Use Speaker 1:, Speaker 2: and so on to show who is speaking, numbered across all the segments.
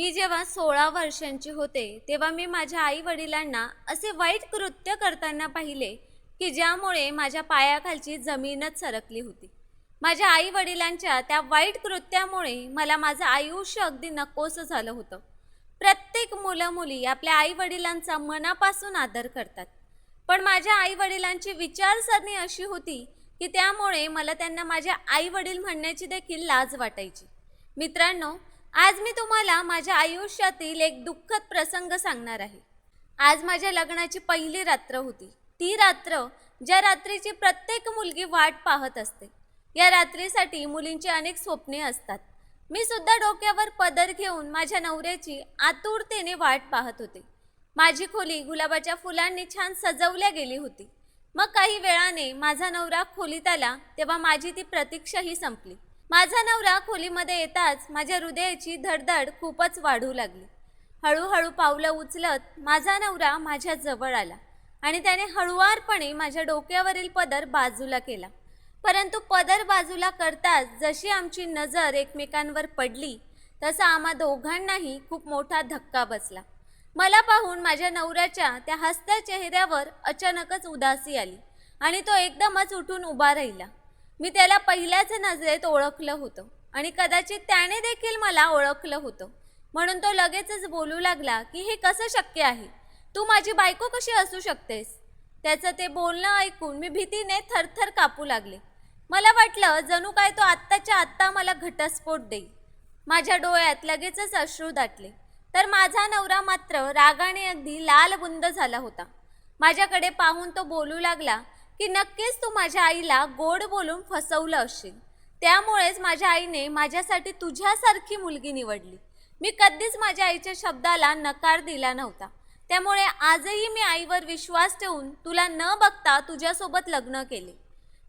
Speaker 1: मी जेव्हा सोळा वर्षांची होते तेव्हा मी माझ्या आई वडिलांना असे वाईट कृत्य करताना पाहिले की ज्यामुळे माझ्या पायाखालची जमीनच सरकली होती. माझ्या आई वडिलांच्या त्या वाईट कृत्यामुळे मला माझं आयुष्य अगदी नकोसं झालं होतं. प्रत्येक मुलं मुली आपल्या आई वडिलांचा मनापासून आदर करतात. पण माझ्या आई वडिलांची विचारसरणी अशी होती की त्यामुळे मला त्यांना माझ्या आई वडील म्हणण्याची देखील लाज वाटायची. मित्रांनो आज मी तुम्हाला माझ्या आयुष्यातील एक दुःखद प्रसंग सांगणार आहे. आज माझ्या लग्नाची पहिली रात्र होती. ती रात्र ज्या रात्रीची प्रत्येक मुलगी वाट पाहत असते. या रात्रीसाठी मुलींची अनेक स्वप्ने असतात. मी सुद्धा डोक्यावर पदर घेऊन माझ्या नवऱ्याची आतुरतेने वाट पाहत होते. माझी खोली गुलाबाच्या फुलांनी छान सजवल्या गेली होती. मग काही वेळाने माझा नवरा खोलीत आला तेव्हा माझी ती प्रतीक्षाही संपली. माझा नवरा खोलीमध्ये येताच माझ्या हृदयाची धडधड खूपच वाढू लागली. हळूहळू पावलं उचलत माझा नवरा माझ्या जवळ आला आणि त्याने हळुवारपणे माझ्या डोक्यावरील पदर बाजूला केला. परंतु पदर बाजूला करताच जशी आमची नजर एकमेकांवर पडली तसा आम्हा दोघांनाही खूप मोठा धक्का बसला. मला पाहून माझ्या नवऱ्याच्या त्या हसत्या चेहऱ्यावर अचानकच उदासी आली आणि तो एकदमच उठून उभा राहिला. मी त्याला पहिल्याच नजरेत ओळखलं होतं आणि कदाचित त्याने देखील मला ओळखलं होतं. म्हणून तो लगेचच बोलू लागला की हे कसं शक्य आहे? तू माझी बायको कशी असू शकतेस? त्याचं ते बोलणं ऐकून मी भीतीने थरथर कापू लागले. मला वाटलं जणू काय तो आत्ताच्या आत्ता मला घटस्फोट देईल. माझ्या डोळ्यात लगेचच अश्रू दाटले. तर माझा नवरा मात्र रागाने अगदी लालबुंद झाला होता. माझ्याकडे पाहून तो बोलू लागला की नक्कीच तू माझ्या आईला गोड बोलून फसवलं असशील त्यामुळेच माझ्या आईने माझ्यासाठी तुझ्यासारखी मुलगी निवडली. मी कधीच माझ्या आईच्या शब्दाला नकार दिला नव्हता. त्यामुळे आजही मी आईवर विश्वास ठेवून तुला न बघता तुझ्यासोबत लग्न केले.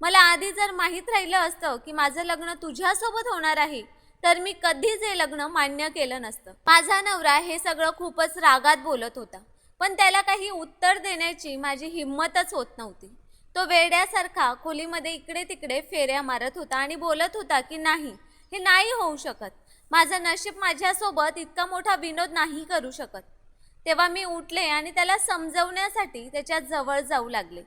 Speaker 1: मला आधी जर माहीत राहिलं असतं की माझं लग्न तुझ्यासोबत होणार आहे तर मी कधीच हे लग्न मान्य केलं नसतं. माझा नवरा हे सगळं खूपच रागात बोलत होता. पण त्याला काही उत्तर देण्याची माझी हिंमतच होत नव्हती. तो वेड्यासारखा खोलीमध्ये इकडे तिकडे फेऱ्या मारत होता आणि बोलत होता की नाही हे नाही होऊ शकत. माझं नशीब माझ्यासोबत इतका मोठा विनोद नाही करू शकत. तेव्हा मी उठले आणि त्याला समजवण्यासाठी त्याच्याजवळ जाऊ लागले.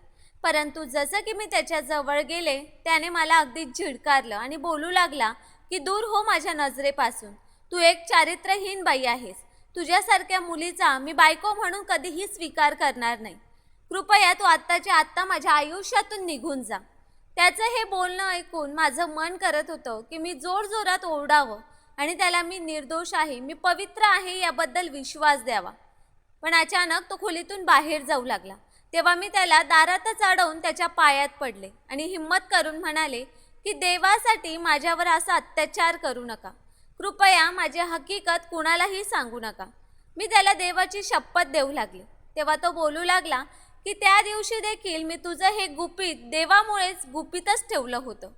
Speaker 1: परंतु जसं की मी त्याच्याजवळ गेले त्याने मला अगदी झिडकारलं आणि बोलू लागला की दूर हो माझ्या नजरेपासून. तू एक चारित्र्यहीन बाई आहेस. तुझ्यासारख्या मुलीचा मी बायको म्हणून कधीही स्वीकार करणार नाही. कृपया तू आत्ताच्या आत्ता माझ्या आयुष्यातून निघून जा. त्याचं हे बोलणं ऐकून माझं मन करत होतं की मी जोरजोरात ओरडावं आणि त्याला मी निर्दोष आहे मी पवित्र आहे याबद्दल विश्वास द्यावा. पण अचानक तो खोलीतून बाहेर जाऊ लागला. तेव्हा मी त्याला दारातच अडवून त्याच्या पायात पडले आणि हिंमत करून म्हणाले की देवासाठी माझ्यावर असा अत्याचार करू नका. कृपया माझी हकीकत कुणालाही सांगू नका. मी त्याला देवाची शपथ देऊ लागले. तेव्हा तो बोलू लागला की त्या दिवशी देखील मी तुझं हे गुपित देवामुळेच गुपितच ठेवलं होतं.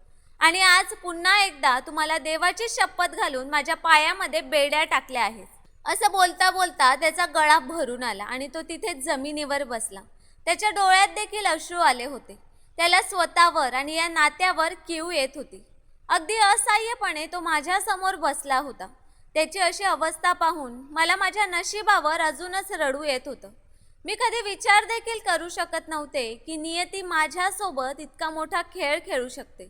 Speaker 1: आणि आज पुन्हा एकदा तुम्हाला देवाची शपथ घालून माझ्या पायामध्ये बेड्या टाकल्या आहेत. असं बोलता बोलता त्याचा गळा भरून आला आणि तो तिथे जमिनीवर बसला. त्याच्या डोळ्यात देखील अश्रू आले होते. त्याला स्वतःवर आणि या नात्यावर कीव येत होती. अगदी असहाय्यपणे तो माझ्यासमोर बसला होता. त्याची अशी अवस्था पाहून मला माझ्या नशिबावर अजूनच रडू येत होतं. मी कधी विचार देखील करू शकत नव्हते की नियती माझ्यासोबत इतका मोठा खेळ खेळू शकते.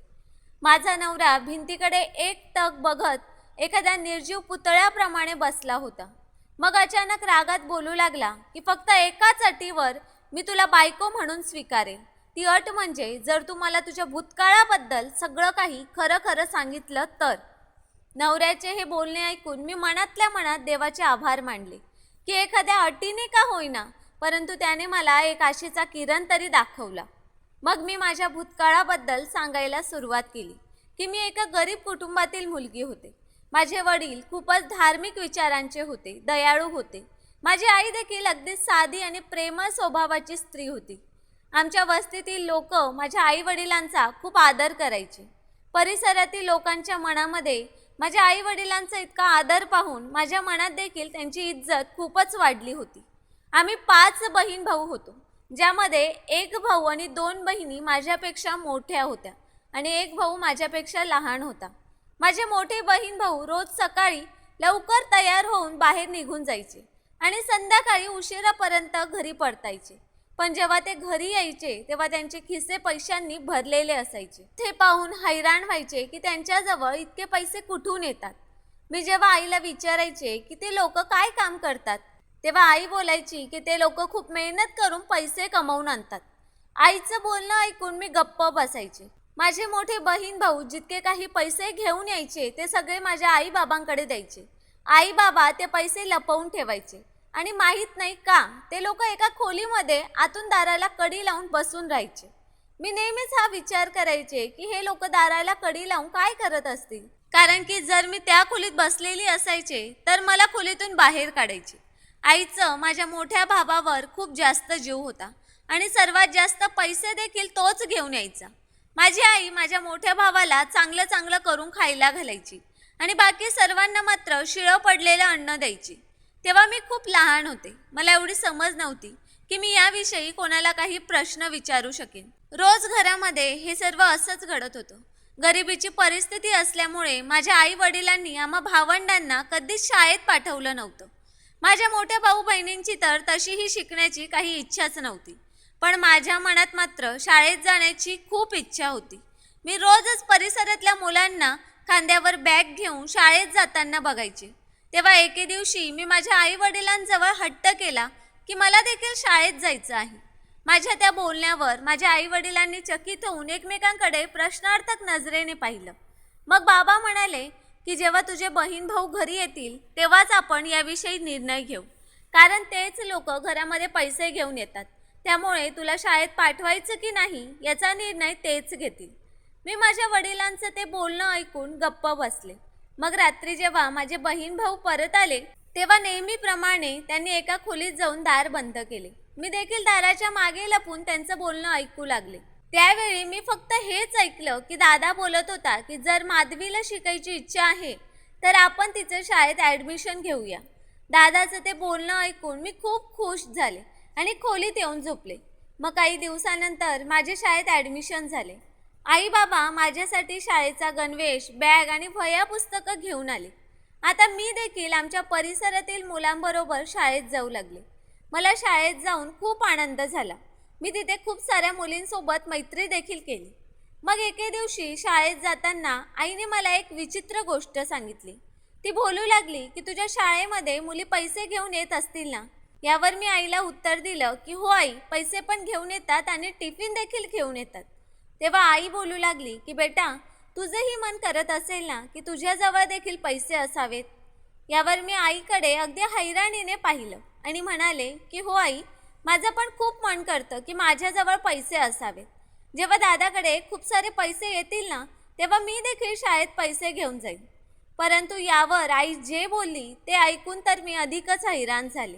Speaker 1: माझा नवरा भिंतीकडे एक तग बघत एखाद्या निर्जीव पुतळ्याप्रमाणे बसला होता. मग अचानक रागात बोलू लागला की फक्त एकाच अटीवर मी तुला बायको म्हणून स्वीकारेन. ती अट म्हणजे जर तू मला तुझ्या भूतकाळाबद्दल सगळं काही खरं खरं सांगितलं तर. नवऱ्याचे हे बोलणे ऐकून मी मनातल्या मनात देवाचे आभार मानले की एखाद्या अटीने का होईना परंतु त्याने मला एक आशेचा किरण तरी दाखवला. मग मी माझ्या भूतकाळाबद्दल सांगायला सुरुवात केली की मी एका गरीब कुटुंबातील मुलगी होते. माझे वडील खूपच धार्मिक विचारांचे होते दयाळू होते. माझी आई देखील अगदी साधी आणि प्रेमळ स्वभावाची स्त्री होती. आमच्या वस्तीतील लोक माझ्या आई वडिलांचा खूप आदर करायचे. परिसरातील लोकांच्या मनामध्ये माझ्या आई वडिलांचा इतका आदर पाहून माझ्या मनात देखील त्यांची इज्जत खूपच वाढली होती. आम्ही पाच बहीण भाऊ होतो ज्यामध्ये एक भाऊ आणि दोन बहिणी माझ्यापेक्षा मोठ्या होत्या आणि एक भाऊ माझ्यापेक्षा लहान होता. माझे मोठे बहीण भाऊ रोज सकाळी लवकर तयार होऊन बाहेर निघून जायचे आणि संध्याकाळी उशिरापर्यंत घरी परतायचे. पण जेव्हा ते घरी यायचे तेव्हा त्यांचे खिसे पैशांनी भरलेले असायचे. ते पाहून हैराण व्हायचे की त्यांच्याजवळ इतके पैसे कुठून येतात? मी जेव्हा आईला विचारायचे की ते लोक काय काम करतात? तेव्हा आई बोलायची की ते लोक खूप मेहनत करून पैसे कमवून आणतात. आईचं बोलणं ऐकून मी गप्प बसायची. माझे मोठे बहीण भाऊ जितके काही पैसे घेऊन यायचे ते सगळे माझ्या आई बाबांकडे द्यायचे. आई बाबा ते पैसे लपवून ठेवायचे. आणि माहीत नाही का ते लोक एका खोलीमध्ये आतून दाराला कडी लावून बसून राहायचे. मी नेहमीच हा विचार करायचे की हे लोक दाराला कडी लावून काय करत असतील? कारण की जर मी त्या खोलीत बसलेली असायचे तर मला खोलीतून बाहेर काढायचे. आईचं माझ्या मोठ्या भावावर खूप जास्त जीव होता आणि सर्वात जास्त पैसे देखील तोच घेऊन यायचा. माझी आई माझ्या मोठ्या भावाला चांगलं चांगलं करून खायला घालायची आणि बाकी सर्वांना मात्र शिळं पडलेलं अन्न द्यायची. तेव्हा मी खूप लहान होते. मला एवढी समज नव्हती की मी याविषयी कोणाला काही प्रश्न विचारू शकेन. रोज घरामध्ये हे सर्व असंच घडत होतं. गरिबीची परिस्थिती असल्यामुळे माझ्या आई वडिलांनी आम्हा भावंडांना कधीच शाळेत पाठवलं नव्हतं. माझ्या मोठ्या भाऊ बहिणींची तर तशीही शिकण्याची काही इच्छाच नव्हती. पण माझ्या मनात मात्र शाळेत जाण्याची खूप इच्छा होती. मी रोजच परिसरातल्या मुलांना खांद्यावर बॅग घेऊन शाळेत जाताना बघायचे. तेव्हा एके दिवशी मी माझ्या आई वडिलांजवळ हट्ट केला की मला देखील शाळेत जायचं आहे. माझ्या त्या बोलण्यावर माझ्या आई वडिलांनी चकित होऊन एकमेकांकडे प्रश्नार्थक नजरेने पाहिलं. मग बाबा म्हणाले की जेव्हा तुझे बहीण भाऊ घरी येतील तेव्हाच आपण याविषयी निर्णय घेऊ. कारण तेच लोक घरामध्ये पैसे घेऊन येतात. त्यामुळे तुला शाळेत पाठवायचं की नाही याचा निर्णय तेच घेतील. मी माझ्या वडिलांचं ते बोलणं ऐकून गप्प बसले. मग रात्री जेव्हा माझे बहीण भाऊ परत आले तेव्हा नेहमीप्रमाणे त्यांनी एका खोलीत जाऊन दार बंद केले. मी देखील दाराच्या मागे लपून त्यांचं बोलणं ऐकू लागले. त्यावेळी मी फक्त हेच ऐकलं की दादा बोलत होता की जर माधवीला शिकायची इच्छा आहे तर आपण तिचं शाळेत ॲडमिशन घेऊया. दादाचं ते बोलणं ऐकून मी खूप खुश झाले आणि खोलीत येऊन झोपले. मग काही दिवसानंतर माझे शाळेत ॲडमिशन झाले. आई बाबा माझ्यासाठी शाळेचा गणवेश बॅग आणि वह्या पुस्तकं घेऊन आले. आता मी देखील आमच्या परिसरातील मुलांबरोबर शाळेत जाऊ लागले. मला शाळेत जाऊन खूप आनंद झाला. मी तिथे खूप साऱ्या मुलींसोबत मैत्री देखील केली. मग एके दिवशी शाळेत जाताना आईने मला एक विचित्र गोष्ट सांगितली. ती बोलू लागली की तुझ्या शाळेमध्ये मुली पैसे घेऊन येत असतील ना? यावर मी आईला उत्तर दिलं की हो आई पैसे पण घेऊन येतात आणि टिफिन देखील घेऊन येतात. तेव्हा आई बोलू लागली की बेटा तुझंही मन करत असेल ना की तुझ्याजवळ देखील पैसे असावेत? यावर मी आईकडे अगदी हैराणीने पाहिलं आणि म्हणाले की हो आई माझं पण खूप मन करतं की माझ्याजवळ पैसे असावेत. जेव्हा दादाकडे खूप सारे पैसे येतील ना तेव्हा मी देखील शाळेत पैसे घेऊन जाईन. परंतु यावर आई जे बोलली ते ऐकून तर मी अधिकच हैराण झाले.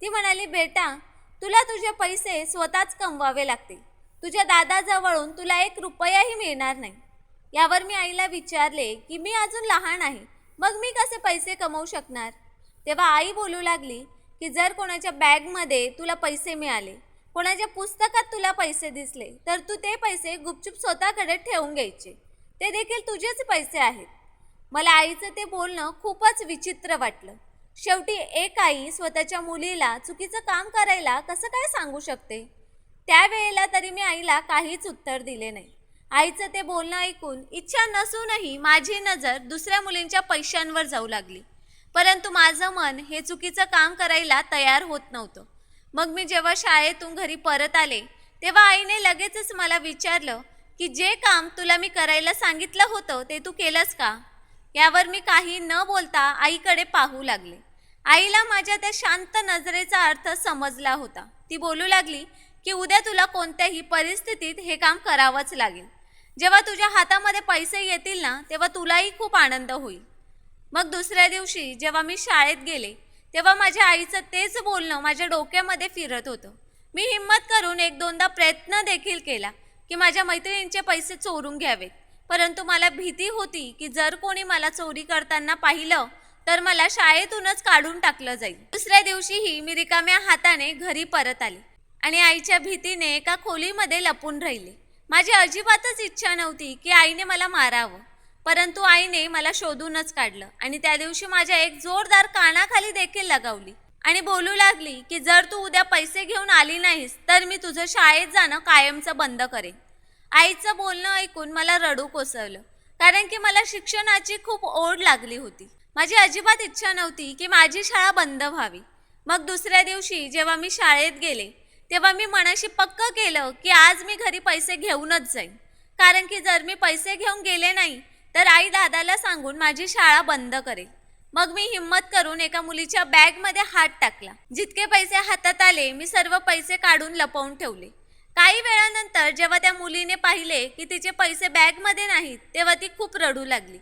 Speaker 1: ती म्हणाली बेटा तुला तुझे पैसे स्वतःच कमवावे लागतील. तुझ्या दादाजवळून तुला एक रुपयाही मिळणार नाही. यावर मी आईला विचारले की मी अजून लहान आहे मग मी कसे पैसे कमवू शकणार? तेव्हा आई बोलू लागली की जर कोणाच्या बॅगमध्ये तुला पैसे मिळाले कोणाच्या पुस्तकात तुला पैसे दिसले तर तू ते पैसे गुपचूप स्वतःकडे ठेवून घ्यायचे. ते देखील तुझेच पैसे आहेत. मला आईचं ते बोलणं खूपच विचित्र वाटलं. शेवटी एक आई स्वतःच्या मुलीला चुकीचं काम करायला कसं काय सांगू शकते? त्यावेळेला तरी मी आईला काहीच उत्तर दिले नाही. आईचं ते बोलणं ऐकून इच्छा नसूनही माझी नजर दुसऱ्या मुलींच्या पैशांवर जाऊ लागली. परंतु माझं मन हे चुकीचं काम करायला तयार होत नव्हतं. मग मी जेव्हा शाळेतून घरी परत आले तेव्हा आईने लगेचच मला विचारलं की जे काम तुला मी करायला सांगितलं होतं ते तू केलंस का? यावर मी काही न बोलता आईकडे पाहू लागले. आईला माझ्या त्या शांत नजरेचा अर्थ समजला होता. ती बोलू लागली की उद्या तुला कोणत्याही परिस्थितीत हे काम करावंच लागेल. जेव्हा तुझ्या हातामध्ये पैसे येतील ना तेव्हा तुलाही खूप आनंद होईल. मग दुसऱ्या दिवशी जेव्हा मी शाळेत गेले तेव्हा माझ्या आईचं तेच बोलणं माझ्या डोक्यामध्ये फिरत होतं. मी हिंमत करून एक दोनदा प्रयत्न देखील केला की माझ्या मैत्रिणींचे पैसे चोरून घ्यावेत. परंतु मला भीती होती की जर कोणी मला चोरी करताना पाहिलं तर मला शाळेतूनच काढून टाकलं जाईल. दुसऱ्या दिवशीही मी रिकाम्या हाताने घरी परत आले आणि आईच्या भीतीने एका खोलीमध्ये लपून राहिले. माझी अजिबातच इच्छा नव्हती की आईने मला मारावं. परंतु आईने मला शोधूनच काढलं आणि त्या दिवशी माझ्या एक जोरदार कानाखाली देखील लगावली आणि बोलू लागली की जर तू उद्या पैसे घेऊन आली नाहीस तर मी तुझं शाळेत जाणं कायमचं बंद करेन. आईचं बोलणं ऐकून मला रडू कोसळलं कारण की मला शिक्षणाची खूप ओढ लागली होती. माझी अजिबात इच्छा नव्हती की माझी शाळा बंद व्हावी. मग दुसऱ्या दिवशी जेव्हा मी शाळेत गेले तेव्हा मी मनाशी पक्क केलं की आज मी घरी पैसे घेऊनच जाईन. कारण की जर मी पैसे घेऊन गेले नाही तर आई दादाला सांगून माझी शाळा बंद करेल. मग मी हिंमत करून एका मुलीच्या बॅगमध्ये हात टाकला. जितके पैसे हातात आले मी सर्व पैसे काढून लपवून ठेवले. काही वेळानंतर जेव्हा त्या मुलीने पाहिले की तिचे पैसे बॅगमध्ये नाहीत तेव्हा ती खूप रडू लागली.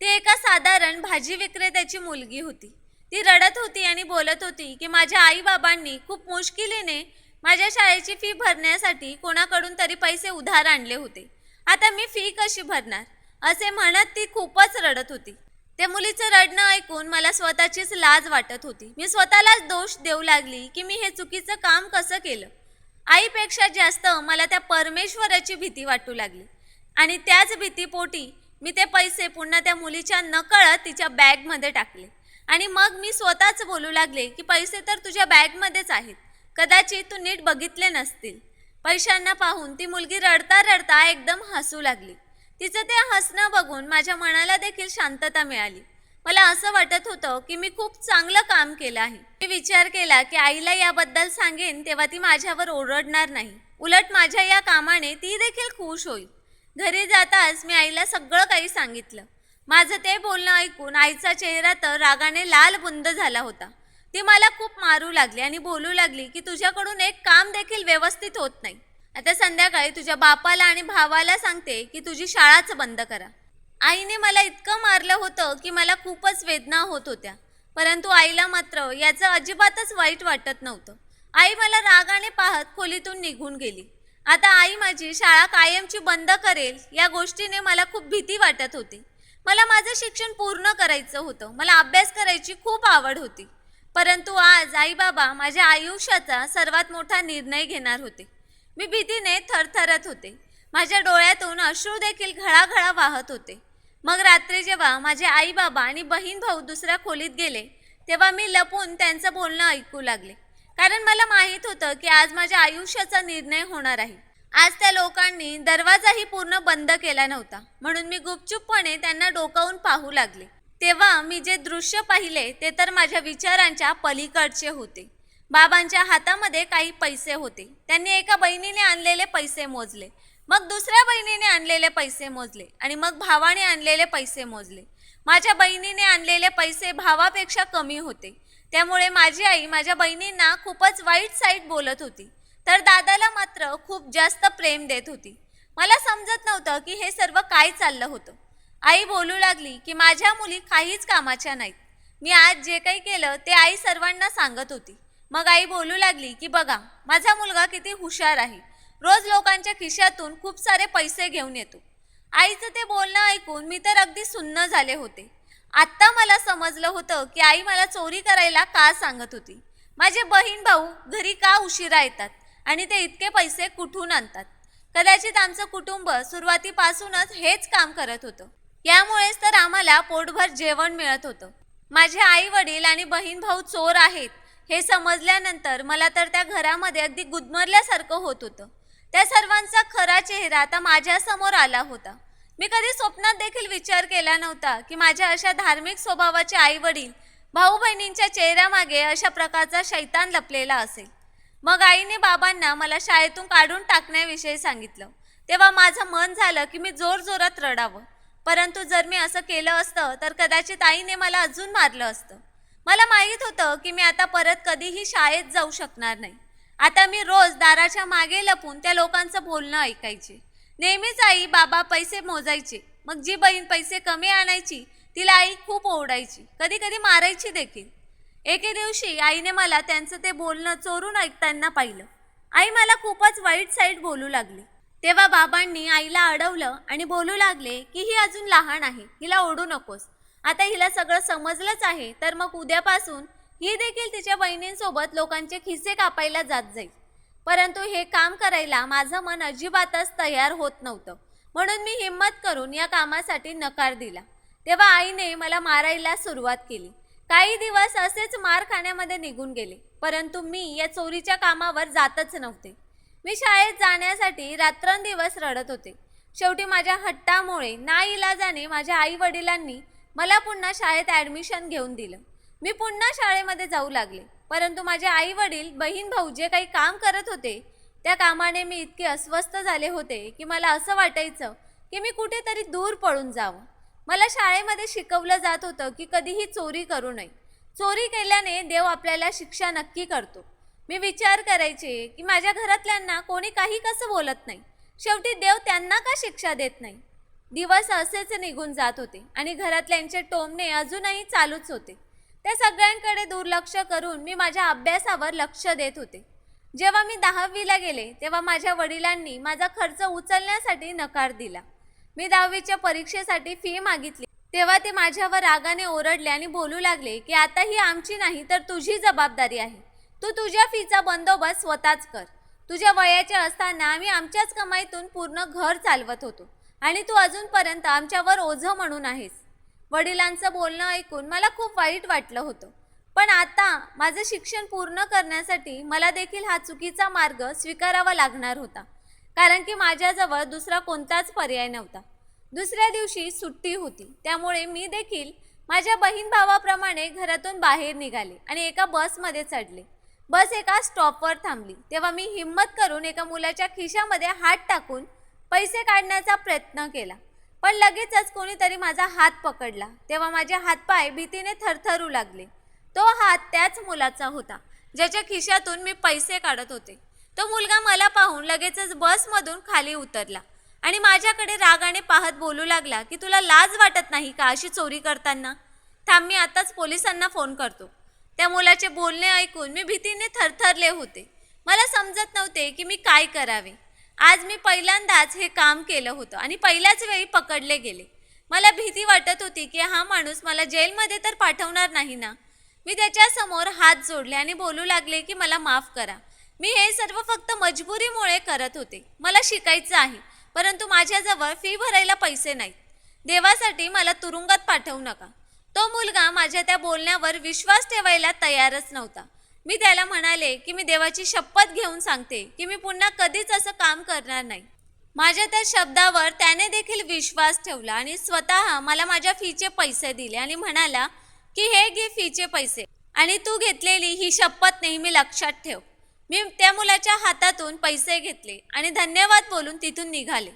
Speaker 1: ती एका साधारण भाजी विक्रेत्याची मुलगी होती. ती रडत होती आणि बोलत होती की माझ्या आई बाबांनी खूप मुश्किलीने माझ्या शाळेची फी भरण्यासाठी कोणाकडून तरी पैसे उधार आणले होते. आता मी फी कशी भरणार? असे म्हणत ती खूपच रडत होती. त्या मुलीचं रडणं ऐकून मला स्वतःचीच लाज वाटत होती. मी स्वतःलाच दोष देऊ लागली की मी हे चुकीचं काम कसं केलं? आईपेक्षा जास्त मला त्या परमेश्वराची भीती वाटू लागली. आणि त्याच भीतीपोटी मी ते पैसे पुन्हा त्या मुलीच्या नकळत तिच्या बॅगमध्ये टाकले. आणि मग मी स्वतःच बोलू लागले की पैसे तर तुझ्या बॅगमध्येच आहेत. कदाचित तू नीट बघितले नसतील. पैशांना पाहून ती मुलगी रडता रडता एकदम हसू लागली. तिचं ते हसणं बघून माझ्या मनाला देखील शांतता मिळाली. मला असं वाटत होतं की मी खूप चांगलं काम केलं आहे. मी विचार केला की आईला याबद्दल सांगेन तेव्हा ती माझ्यावर ओरडणार नाही. उलट माझ्या या कामाने ती देखील खुश होईल. घरी जाताच मी आईला सगळं काही सांगितलं. माझं ते बोलणं ऐकून आईचा चेहरा तर रागाने लाल बुंद झाला होता. ती मला खूप मारू लागली आणि बोलू लागली की तुझ्याकडून एक काम देखील व्यवस्थित होत नाही. आता संध्याकाळी तुझ्या बापाला आणि भावाला सांगते की तुझी शाळाच बंद करा. आईने मला इतकं मारलं होतं की मला खूपच वेदना होत होत्या. परंतु आईला मात्र याचं अजिबातच वाईट वाटत नव्हतं. आई मला रागाने पाहत खोलीतून निघून गेली. आता आई माझी शाळा कायमची बंद करेल या गोष्टीने मला खूप भीती वाटत होती. मला माझं शिक्षण पूर्ण करायचं होतं. मला अभ्यास करायची खूप आवड होती. परंतु आज आई बाबा माझ्या आयुष्याचा सर्वात मोठा निर्णय घेणार होते. मी भीतीने थरथरत होते. माझ्या डोळ्यातून अश्रू देखील घळाघळा वाहत होते. मग रात्री जेव्हा माझे आई बाबा आणि बहीण भाऊ दुसऱ्या खोलीत गेले तेव्हा मी लपून त्यांचं बोलणं ऐकू लागले. कारण मला माहीत होतं की आज माझ्या आयुष्याचा निर्णय होणार आहे. आज त्या लोकांनी दरवाजाही पूर्ण बंद केला नव्हता. म्हणून मी गुपचूपपणे त्यांना डोकावून पाहू लागले. तेव्हा मी जे दृश्य पाहिले ते तर माझ्या विचारांच्या पलीकडचे होते. बाबांच्या हातामध्ये काही पैसे होते. त्यांनी एका बहिणीने आणलेले पैसे मोजले. मग दुसऱ्या बहिणीने आणलेले पैसे मोजले आणि मग भावाने आणलेले पैसे मोजले. माझ्या बहिणीने आणलेले पैसे भावापेक्षा कमी होते. त्यामुळे माझी आई माझ्या बहिणींना खूपच वाईट साईट बोलत होती. तर दादाला मात्र खूप जास्त प्रेम देत होती. मला समजत नव्हतं की हे सर्व काय चाललं होतं. आई बोलू लागली की माझ्या मुली काहीच कामाच्या नाहीत. मी आज जे काही केलं ते आई सर्वांना सांगत होती. मग आई बोलू लागली की बघा माझा मुलगा किती हुशार आहे. रोज लोकांच्या खिशातून खूप सारे पैसे घेऊन येतो. आईचं ते बोलणं ऐकून मी तर अगदी सुन्न झाले होते. आत्ता मला समजलं होतं की आई मला चोरी करायला का सांगत होती. माझे बहीण भाऊ घरी का उशिरा येतात आणि ते इतके पैसे कुठून आणतात? कदाचित आमचं कुटुंब सुरुवातीपासूनच हेच काम करत होतं. यामुळेच तर आम्हाला पोटभर जेवण मिळत होतं. माझे आई वडील आणि बहीण भाऊ चोर आहेत. हे समजल्यानंतर मला तर त्या घरामध्ये अगदी गुदमरल्यासारखं होत होतं. त्या सर्वांचा खरा चेहरा आता माझ्यासमोर आला होता. मी कधी स्वप्नात देखील विचार केला नव्हता की माझ्या अशा धार्मिक स्वभावाचे आई वडील भाऊ बहिणींच्या चेहऱ्यामागे अशा प्रकारचा शैतान लपलेला असेल. मग आईने बाबांना मला शाळेतून काढून टाकण्याविषयी सांगितलं. तेव्हा माझं मन झालं की मी जोरजोरात रडावं. परंतु जर मी असं केलं असतं तर कदाचित आईने मला अजून मारलं असतं. मला माहीत होतं की मी आता परत कधीही शाळेत जाऊ शकणार नाही. आता मी रोज दाराच्या मागे लपून त्या लोकांचं बोलणं ऐकायचे. नेहमीच आई बाबा पैसे मोजायचे. मग जी बहीण पैसे कमी आणायची तिला आई खूप ओरडायची. कधी कधी मारायची देखील. एके दिवशी आईने मला त्यांचं ते बोलणं चोरून ऐकताना पाहिलं. आई मला खूपच वाईट साईड बोलू लागली. तेव्हा बाबांनी आईला अडवलं आणि बोलू लागले की ही अजून लहान आहे हिला ओढू नकोस. आता हिला सगळं समजलंच आहे तर मग उद्यापासून ही देखील तिच्या बहिणींसोबत लोकांचे खिसे कापायला जात जाईल. परंतु हे काम करायला माझं मन अजिबातच तयार होत नव्हतं. म्हणून मी हिंमत करून या कामासाठी नकार दिला. तेव्हा आईने मला मारायला सुरुवात केली. काही दिवस असेच मार खाण्यामध्ये निघून गेले परंतु मी या चोरीच्या कामावर जातच नव्हते. मी शाळेत जाण्यासाठी रात्रंदिवस रडत होते. शेवटी माझ्या हट्टामुळे नाईलाजाने माझ्या आई वडिलांनी मला पुन्हा शाळेत ॲडमिशन घेऊन दिलं. मी पुन्हा शाळेमध्ये जाऊ लागले. परंतु माझे आई वडील बहीण भाऊ जे काही काम करत होते त्या कामाने मी इतके अस्वस्थ झाले होते की मला असं वाटायचं की मी कुठेतरी दूर पळून जावं. मला शाळेमध्ये शिकवलं जात होतं की कधीही चोरी करू नये. चोरी केल्याने देव आपल्याला शिक्षा नक्की करतो. मी विचार करायचे की माझ्या घरातल्यांना कोणी काही कसं बोलत नाही? शेवटी देव त्यांना का शिक्षा देत नाही? दिवस असेच निघून जात होते आणि घरातल्यांचे टोमणे अजूनही चालूच होते. त्या सगळ्यांकडे दुर्लक्ष करून मी माझ्या अभ्यासावर लक्ष देत होते. जेव्हा मी दहावीला गेले तेव्हा माझ्या वडिलांनी माझा खर्च उचलण्यासाठी नकार दिला. मी दहावीच्या परीक्षेसाठी फी मागितली. तेव्हा ते माझ्यावर रागाने ओरडले आणि बोलू लागले की आता ही आमची नाही तर तुझी जबाबदारी आहे. तू तुझ्या फीचा बंदोबस्त स्वतःच कर. तुझ्या वयाचे असताना आम्ही आमच्याच कमाईतून पूर्ण घर चालवत होतो. आणि तू अजूनपर्यंत आमच्यावर ओझं म्हणून आहेस. वडिलांचं बोलणं ऐकून मला खूप वाईट वाटलं होतं. पण आता माझं शिक्षण पूर्ण करण्यासाठी मला देखील हा चुकीचा मार्ग स्वीकारावा लागणार होता. कारण की माझ्याजवळ दुसरा कोणताच पर्याय नव्हता. दुसऱ्या दिवशी सुट्टी होती. त्यामुळे मी देखील माझ्या बहीण भावाप्रमाणे घरातून बाहेर निघाले आणि एका बसमध्ये चढले. बस एका स्टॉपवर थांबली. तेव्हा मी हिंमत करून एका मुलाच्या खिशामध्ये हात टाकून पैसे काढण्याचा प्रयत्न केला. पण लगेचच कोणीतरी माझा हात पकडला. तेव्हा माझे हातपाय भीतीने थरथरू लागले. तो हात त्याच मुलाचा होता ज्याच्या खिशातून मी पैसे काढत होते. तो मुलगा मला पाहून लगेचच बसमधून खाली उतरला आणि माझ्याकडे रागाने पाहत बोलू लागला की तुला लाज वाटत नाही का अशी चोरी करताना? थांब मी आताच पोलिसांना फोन करतो. त्या मुलाचे बोलणे ऐकून मी भीतीने थरथरले होते. मला समजत नव्हते की मी काय करावे. आज मी पहिल्यांदाच हे काम केलं होतं आणि पहिल्याच वेळी पकडले गेले. मला भीती वाटत होती की हा माणूस मला जेलमध्ये तर पाठवणार नाही ना? मी त्याच्यासमोर हात जोडले आणि बोलू लागले की मला माफ करा. मी हे सर्व फक्त मजबुरीमुळे करत होते. मला शिकायचं आहे परंतु माझ्याजवळ फी भरायला पैसे नाहीत. देवासाठी मला तुरुंगात पाठवू नका. तो मुलगा माझ्या त्या बोलण्यावर विश्वास ठेवायला तयारच नव्हता. मी त्याला म्हणाले की मी देवाची शपथ घेऊन सांगते की मी पुन्हा कधीच असं काम करणार नाही. माझ्या त्या शब्दावर त्याने देखील विश्वास ठेवला आणि स्वतः मला माझ्या फीचे पैसे दिले आणि म्हणाला की हे घे फीचे पैसे आणि तू घेतलेली ही शपथ नेहमी लक्षात ठेव. मी त्या मुलाच्या हातातून पैसे घेतले आणि धन्यवाद बोलून तिथून निघाले.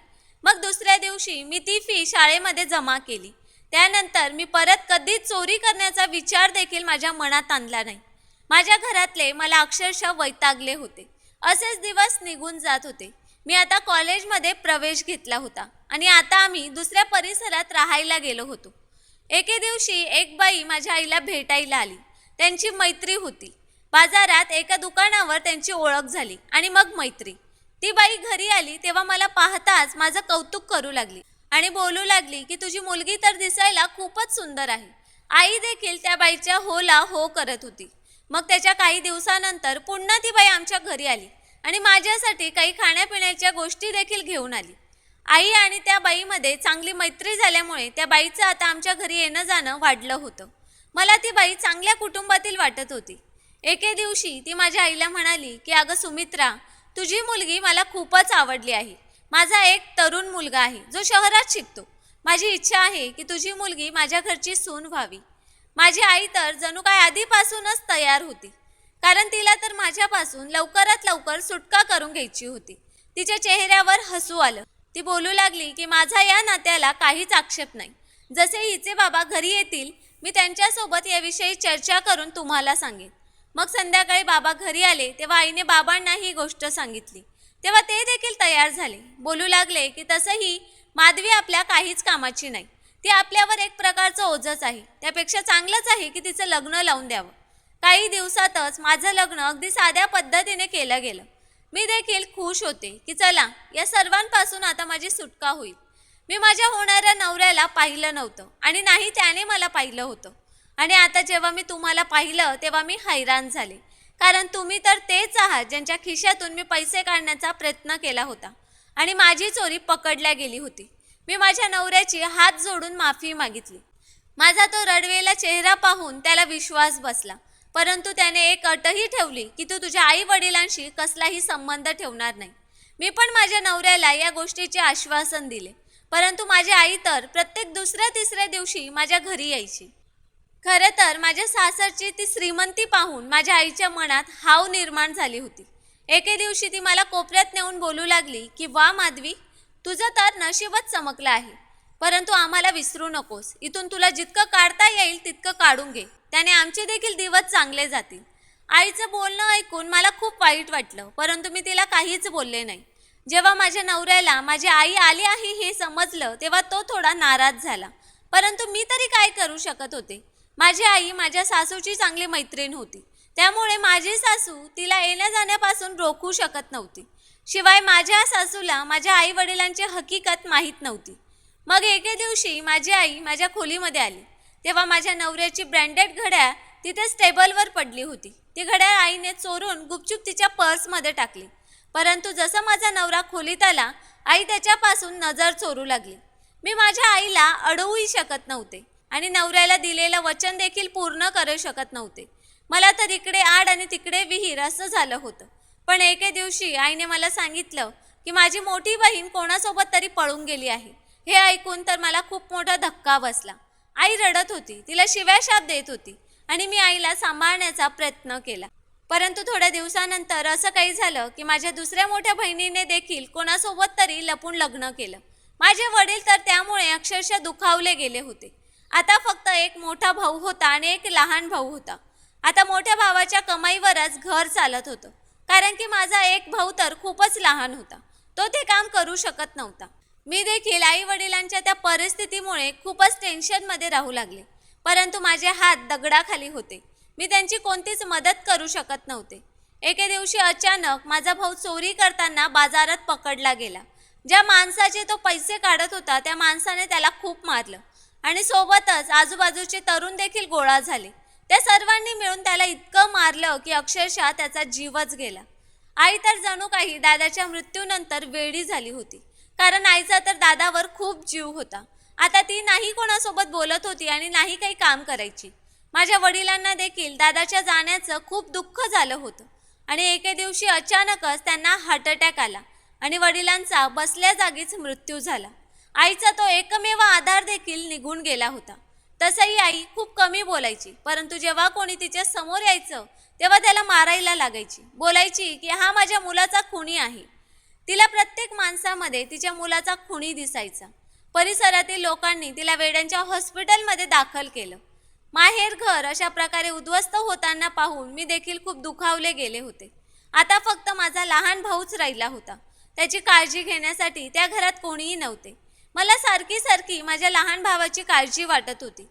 Speaker 1: मग दुसऱ्या दिवशी मी ती फी शाळेमध्ये जमा केली. त्यानंतर मी परत कधीच चोरी करण्याचा विचार देखील माझ्या मनात आणला नाही. माझ्या घरातले मला अक्षरशः वैतागले होते. असेच दिवस निघून जात होते. मी आता कॉलेजमध्ये प्रवेश घेतला होता आणि आता आम्ही दुसऱ्या परिसरात राहायला गेलो होतो. एके दिवशी एक बाई माझ्या आईला भेटायला आली. त्यांची मैत्री होती. बाजारात एका दुकानावर त्यांची ओळख झाली आणि मग मैत्री. ती बाई घरी आली तेव्हा मला पाहताच माझं कौतुक करू लागली आणि बोलू लागली की तुझी मुलगी तर दिसायला खूपच सुंदर आहे. आई देखील त्या बाईच्या होला हो करत होती. मग त्याच्या काही दिवसानंतर पुन्हा ती बाई आमच्या घरी आली आणि माझ्यासाठी काही खाण्यापिण्याच्या गोष्टी देखील घेऊन आली. आई आणि त्या बाईमध्ये चांगली मैत्री झाल्यामुळे त्या बाईचं आता आमच्या घरी येणं जाणं वाढलं होतं. मला ती बाई चांगल्या कुटुंबातील वाटत होती. एके दिवशी ती माझ्या आईला म्हणाली की अगं सुमित्रा तुझी मुलगी मला खूपच आवडली आहे. माझा एक तरुण मुलगा आहे जो शहरात शिकतो. माझी इच्छा आहे की तुझी मुलगी माझ्या घरची सून व्हावी. माझी आई तर जणू काय आधीपासूनच तयार होती. कारण तिला तर माझ्यापासून लवकरात लवकर सुटका करून घ्यायची होती. तिच्या चेहऱ्यावर हसू आलं. ती बोलू लागली की माझा या नात्याला काहीच आक्षेप नाही. जसे हिचे बाबा घरी येतील मी त्यांच्यासोबत याविषयी चर्चा करून तुम्हाला सांगेन. मग संध्याकाळी बाबा घरी आले तेव्हा आईने बाबांना ही गोष्ट सांगितली. तेव्हा ते देखील तयार झाले. बोलू लागले की तसंही माधवी आपल्या काहीच कामाची नाही. ती आपल्यावर एक प्रकारचं ओझच आहे. त्यापेक्षा चांगलंच आहे की तिचं लग्न लावून द्यावं. काही दिवसातच माझं लग्न अगदी साध्या पद्धतीने केलं गेलं. मी देखील खुश होते की चला या सर्वांपासून आता माझी सुटका होईल. मी माझ्या होणाऱ्या नवऱ्याला पाहिलं नव्हतं आणि नाही त्याने मला पाहिलं होतं. आणि आता जेव्हा मी तुम्हाला पाहिलं तेव्हा मी हैराण झाले. कारण तुम्ही तर तेच आहात ज्यांच्या खिशातून मी पैसे काढण्याचा प्रयत्न केला होता. आणि माझी चोरी पकडल्या गेली होती. मी माझ्या नवऱ्याची हात जोडून माफी मागितली. माझा तो रडवेला चेहरा पाहून त्याला विश्वास बसला. परंतु त्याने एक अटही ठेवली की तू तुझ्या आई वडिलांशी कसलाही संबंध ठेवणार नाही. मी पण माझ्या नवऱ्याला या गोष्टीचे आश्वासन दिले. परंतु माझी आई तर प्रत्येक दुसऱ्या तिसऱ्या दिवशी माझ्या घरी यायची. खरं तर माझ्या सासरची ती श्रीमंती पाहून माझ्या आईच्या मनात हाव निर्माण झाली होती. एके दिवशी ती मला कोपऱ्यात नेऊन बोलू लागली की वा माधवी तुझं तर नशीबच चमकलं आहे. परंतु आम्हाला विसरू नकोस. इथून तुला जितकं काढता येईल तितकं काढून घे. त्याने आमचे देखील दिवस चांगले जातील. आईचं बोलणं ऐकून मला खूप वाईट वाटलं परंतु मी तिला काहीच बोलले नाही. जेव्हा माझ्या नवऱ्याला माझी आई आली आहे हे समजलं तेव्हा तो थोडा नाराज झाला. परंतु मी तरी काय करू शकत होते? माझी आई माझ्या सासूची चांगली मैत्रीण होती. त्यामुळे माझी सासू तिला येण्या जाण्यापासून रोखू शकत नव्हती. शिवाय माझ्या सासूला माझ्या आई वडिलांची हकीकत माहीत नव्हती. मग एके दिवशी माझी आई माझ्या खोलीमध्ये आली. तेव्हा माझ्या नवऱ्याची ब्रँडेड घड्याळ तिथेच टेबलवर पडली होती. ती घड्याळ आईने चोरून गुपचूप तिच्या पर्समध्ये टाकली. परंतु जसं माझा नवरा खोलीत आला आई त्याच्यापासून नजर चोरू लागली. मी माझ्या आईला अडवूही शकत नव्हते आणि नवऱ्याला दिलेलं वचन देखील पूर्ण करू शकत नव्हते. मला तर इकडे आड आणि तिकडे विहीर असं झालं होतं. पण एके दिवशी आईने मला सांगितलं की माझी मोठी बहीण कोणासोबत तरी पळून गेली आहे. हे ऐकून तर मला खूप मोठा धक्का बसला. आई रडत होती तिला शिव्या शाप देत होती आणि मी आईला सांभाळण्याचा प्रयत्न केला. परंतु थोड्या दिवसानंतर असं काही झालं की माझ्या दुसऱ्या मोठ्या बहिणीने देखील कोणासोबत तरी लपून लग्न केलं. माझे वडील तर त्यामुळे अक्षरशः दुखावले गेले होते. आता फक्त एक मोठा भाऊ होता आणि एक लहान भाऊ होता. आता मोठ्या भावाच्या कमाईवरच घर चालत होतं. कारण की माझा एक भाऊ तर खूपच लहान होता. तो ते काम करू शकत नव्हता. मी देखील आई वडिलांच्या त्या परिस्थितीमुळे खूपच टेन्शनमध्ये राहू लागले. परंतु माझे हात दगडाखाली होते. मी त्यांची कोणतीच मदत करू शकत नव्हते. एके दिवशी अचानक माझा भाऊ चोरी करताना बाजारात पकडला गेला. ज्या माणसाचे तो पैसे काढत होता त्या माणसाने त्याला खूप मारलं. आणि सोबतच आजूबाजूचे तरुण देखील गोळा झाले. त्या सर्वांनी मिळून त्याला इतकं मारलं की अक्षरशः त्याचा जीवच गेला. आई तर जणू काही दादाच्या मृत्यूनंतर वेडी झाली होती. कारण आईचा तर दादावर खूप जीव होता. आता ती नाही कोणासोबत बोलत होती आणि नाही काही काम करायची. माझ्या वडिलांना देखील दादाच्या जाण्याचं खूप दुःख झालं होतं. आणि एके दिवशी अचानकच त्यांना हार्ट अटॅक आला आणि वडिलांचा बसल्या जागीच मृत्यू झाला. आईचा तो एकमेव आधार देखील निघून गेला होता. तसंही आई खूप कमी बोलायची. परंतु जेव्हा कोणी तिच्या समोर यायचं तेव्हा त्याला मारायला लागायची. बोलायची की हा माझ्या मुलाचा खुणी आहे. तिला प्रत्येक माणसामध्ये तिच्या मुलाचा खुणी दिसायचा. परिसरातील लोकांनी तिला वेड्यांच्या हॉस्पिटलमध्ये दाखल केलं. माहेर घर अशा प्रकारे उद्ध्वस्त होताना पाहून मी देखील खूप दुखावले गेले होते. आता फक्त माझा लहान भाऊच राहिला होता. त्याची काळजी घेण्यासाठी त्या घरात कोणीही नव्हते. मला सारखी सारखी माझ्या लहान भावाची काळजी वाटत होती.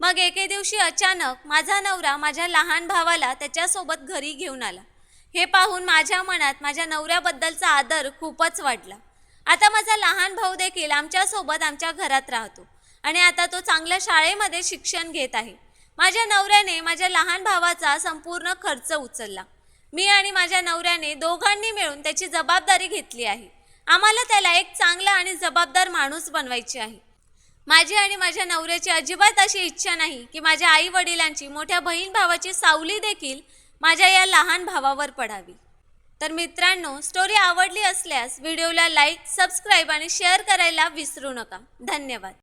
Speaker 1: मग एके दिवशी अचानक माझा नवरा माझ्या लहान भावाला त्याच्यासोबत घरी घेऊन आला. हे पाहून माझ्या मनात माझ्या नवऱ्याबद्दलचा आदर खूपच वाढला. आता माझा लहान भाऊ देखील आमच्यासोबत आमच्या घरात राहतो आणि आता तो चांगल्या शाळेमध्ये शिक्षण घेत आहे. माझ्या नवऱ्याने माझ्या लहान भावाचा संपूर्ण खर्च उचलला. मी आणि माझ्या नवऱ्याने दोघांनी मिळून त्याची जबाबदारी घेतली आहे. आम्हाला त्याला एक चांगला आणि जबाबदार माणूस बनवायचे आहे. माझी आणि माझ्या नवऱ्याची अजिबात अशी इच्छा नाही की माझ्या आई वडिलांची मोठ्या बहीण भावाची सावली देखील माझ्या या लहान भावावर पडावी. तर मित्रांनो स्टोरी आवडली असल्यास व्हिडिओला लाईक सबस्क्राईब आणि शेअर करायला विसरू नका. धन्यवाद.